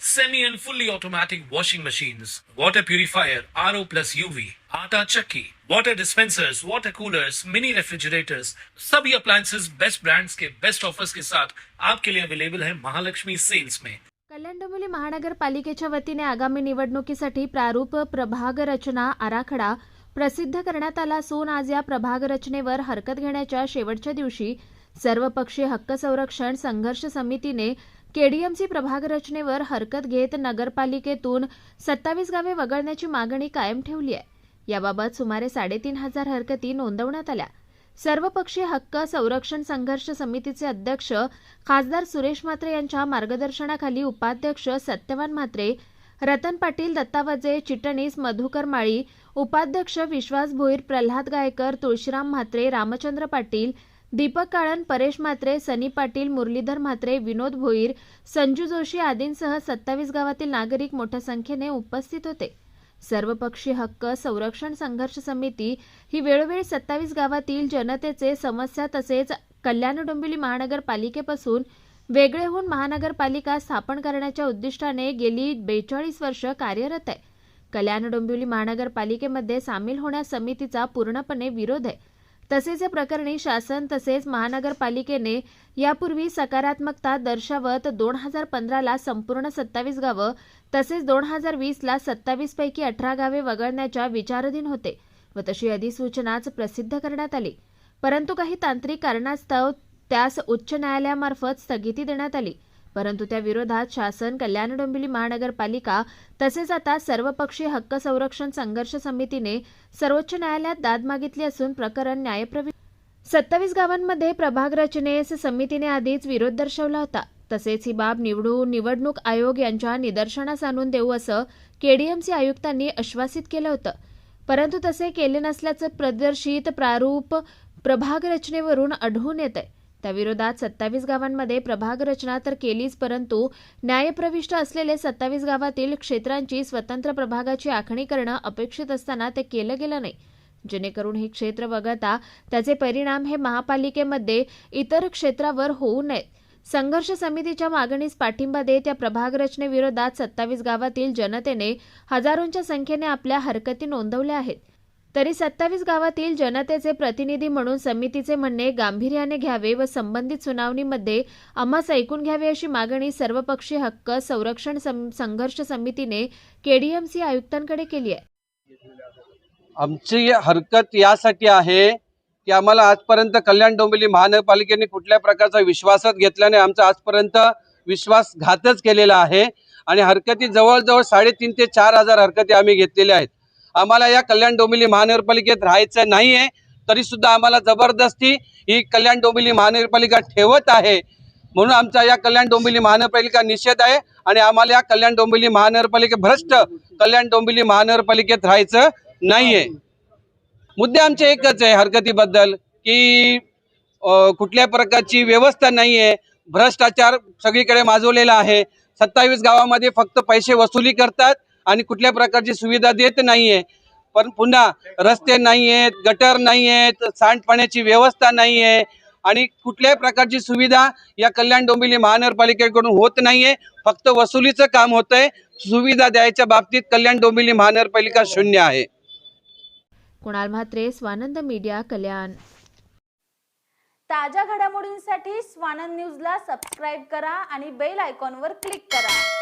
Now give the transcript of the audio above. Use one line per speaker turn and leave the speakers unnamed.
semi and fully automatic washing machines, water purifier, RO plus UV, आटा chakki, water dispensers, water coolers, mini refrigerators, सभी appliances. Best brands के best offers के साथ आपके लिए available है महालक्ष्मी सेल्स में
कल्याण डोंबिवली महानगरपालिकेच्या वतीने आगामी निवडणुकीसाठी प्रारूप प्रभाग रचना आराखडा प्रसिद्ध करण्यात आला असून आज या प्रभाग रचनेवर हरकत घेण्याच्या शेवटच्या दिवशी सर्वपक्षीय हक्क संरक्षण संघर्ष समितीने केडीएमसी प्रभाग रचनेवर हरकत घेत नगरपालिकेतून सत्तावीस गावे वगळण्याची मागणी कायम ठेवली आहे. याबाबत सुमारे साडेतीन हजार हरकती नोंदवण्यात आल्या. सर्वपक्षीय हक्क संरक्षण संघर्ष समितीचे अध्यक्ष खासदार सुरेश म्हात्रे यांच्या मार्गदर्शनाखाली उपाध्यक्ष सत्यवान म्हात्रे रतन पाटील दत्ता वजे चिटणीस मधुकर माळी उपाध्यक्ष विश्वास भोईर प्रल्हाद गायकर तुळशीराम म्हात्रे रामचंद्र पाटील दीपक काळन परेश म्हात्रे सनी पाटील मुरलीधर म्हात्रे विनोद भोईर संजू जोशी आदींसह सत्तावीस गावातील नागरिक मोठ्या संख्येने उपस्थित होते. सर्वपक्षी हक्क संरक्षण संघर्ष समिती ही वेळोवेळी सत्तावीस गावातील जनतेचे समस्या तसेच कल्याण डोंबिवली महानगरपालिकेपासून वेगळे होऊन महानगरपालिका स्थापन करण्याच्या उद्दिष्टाने गेली बेचाळीस वर्ष कार्यरत आहे. कल्याण डोंबिवली महानगरपालिकेमध्ये सामील होण्यास समितीचा पूर्णपणे विरोध आहे. तसेच या प्रकरणी शासन तसेच महानगरपालिकेने यापूर्वी सकारात्मकता दर्शवत दोन हजार पंधराला संपूर्ण सत्तावीस गावं तसेच दोन हजार वीसला सत्तावीसपैकी अठरा गावे वगळण्याच्या विचाराधीन होते व तशी अधिसूचनाच प्रसिद्ध करण्यात आली. परंतु काही तांत्रिक कारणास्तव त्यास उच्च न्यायालयामार्फत स्थगिती देण्यात आली. परंतु त्या विरोधात शासन कल्याण डोंबिवली महानगरपालिका तसेच आता सर्वपक्षीय हक्क संरक्षण संघर्ष समितीने सर्वोच्च न्यायालयात दाद मागितली असून प्रकरण न्यायप्रवि सत्तावीस गावांमध्ये प्रभाग रचनेस समितीने आधीच विरोध दर्शवला होता. तसेच ही बाब निवडून निवडणूक आयोग यांच्या निदर्शनास आणून देऊ असं केडीएमसी आयुक्तांनी आश्वासित केलं होतं. परंतु तसे केले नसल्याचं प्रदर्शित प्रारूप प्रभाग रचनेवरून आढळून येत आहे त्याविरोधात सत्तावीस गावांमध्ये प्रभाग रचना तर केलीच परंतु न्यायप्रविष्ट असलेले सत्तावीस गावातील क्षेत्रांची स्वतंत्र प्रभागाची आखणी करणं अपेक्षित असताना ते केलं गेलं नाही. जेणेकरून हे क्षेत्र वगळता त्याचे परिणाम हे महापालिकेमध्ये इतर क्षेत्रावर होऊ नयेत. संघर्ष समितीच्या मागणीस पाठिंबा देत या प्रभाग रचनेविरोधात सत्तावीस गावातील जनतेने हजारोंच्या संख्येने आपल्या हरकती नोंदवल्या आहेत. तरी सत्तावीस गावातील जनतेचे प्रतिनिधी म्हणून समितीचे म्हणणे गांभीर्याने घ्यावे व संबंधित सुनावणीमध्ये आम्हास ऐकून घ्यावे अशी मागणी सर्वपक्षीय हक्क संरक्षण सं- संघर्ष समितीने केडीएमसी आयुक्तांकडे केली आहे.
आमची हरकत यासाठी आहे की आम्हाला आजपर्यंत कल्याण डोंबिवली महानगरपालिकेने कुठल्या प्रकारचा विश्वासात घेतल्याने आमचा आजपर्यंत विश्वासघातच केलेला आहे. आणि हरकती जवळजवळ साडेतीन ते चार हजार हरकती आम्ही घेतलेल्या आहेत. आम्हाला या कल्याण डोंबिवली महानगरपालिकेत राहायचं नाही आहे तरी सुद्धा आम्हाला जबरदस्ती ही कल्याण डोंबिवली महानगरपालिका ठेवत आहे. म्हणून आमचा या कल्याण डोंबिवली महानगरपालिका निषेध आहे आणि आम्हाला या कल्याण डोंबिवली महानगरपालिके भ्रष्ट कल्याण डोंबिवली महानगरपालिकेत राहायचं नाहीये. मुद्दे आमचे एकच आहे हरकतीबद्दल की कुठल्या प्रकारची व्यवस्था नाही आहे भ्रष्टाचार सगळीकडे माजवलेला आहे. सत्तावीस गावामध्ये फक्त पैसे वसुली करतात. आणि कुठल्या प्रकारची सुविधा देत नाहीये. पण पुन्हा रस्ते नाही आहेत गटर नाही आहेत सांडपाण्याची व्यवस्था नाही आहे आणि कुठल्याही प्रकारची सुविधा या कल्याण डोंबिवली महानगरपालिकेकडून होत नाहीये. फक्त वसुलीचं काम होतंय. सुविधा द्यायच्या बाबतीत कल्याण डोंबिवली महानगरपालिका शून्य आहे.
कुणाल म्हात्रे स्वानंद मीडिया कल्याण.
ताज्या घडामोडींसाठी स्वानंद न्यूजला सबस्क्राईब करा आणि बेल आयकॉनवर क्लिक करा.